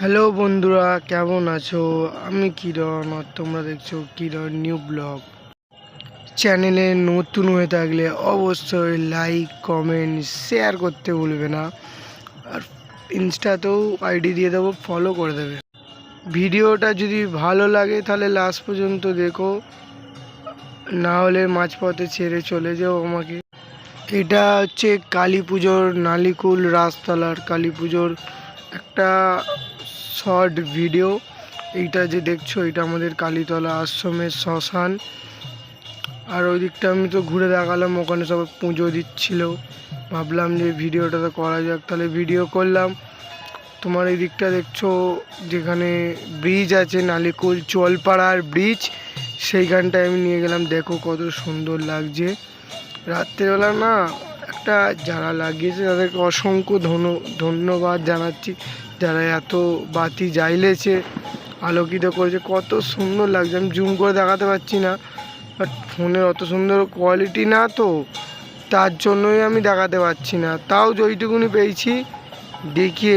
Hello বন্ধুরা, কেমন আছো? আমি কিরণ আর তোমরা দেখছ কিরণ নিউ ব্লগ। চ্যানেলে নতুন হয়ে থাকলে অবশ্যই লাইক, কমেন্ট, শেয়ার করতে ভুলবে না। আর ইনস্টাতেও আইডি দিয়ে দেবো, ফলো করে দেবে। ভিডিওটা যদি ভালো লাগে তাহলে লাস্ট পর্যন্ত দেখো। না হলে মাঝপথে ছেড়ে চলে যাও আমাকে। এটা হচ্ছে কালী পুজোর নালিকুল রাজতলার কালী পুজোর একটা শর্ট ভিডিও। এইটা যে দেখছ, এটা আমাদের কালীতলা আশ্রমের শ্মশান। আর ওই দিকটা আমি তো ঘুরে দেখালাম, ওখানে সবাই পুজো দিচ্ছিল। ভাবলাম যে ভিডিওটা তো করা যাক, তাহলে ভিডিও করলাম। তোমার এই দিকটা দেখছ, যেখানে ব্রিজ আছে, নালিকুল চোলপাড়ার ব্রিজ সেইখানটায় আমি নিয়ে গেলাম, দেখো কত সুন্দর লাগছে। রাত্রেবেলা না একটা যারা লাগিয়েছে তাদেরকে অসংখ্য ধন্য- ধন্যবাদ জানাচ্ছি। যারা এত বাতি জ্বাইলেছে আলোকিত করেছে, কত সুন্দর লাগছে। আমি জুম করে দেখাতে পারছি না বাট ফোনের অত সুন্দর কোয়ালিটি না তো, তার জন্যই আমি দেখাতে পারছি না। তাও যেইটুকুনি পেয়েছি, দেখিয়ে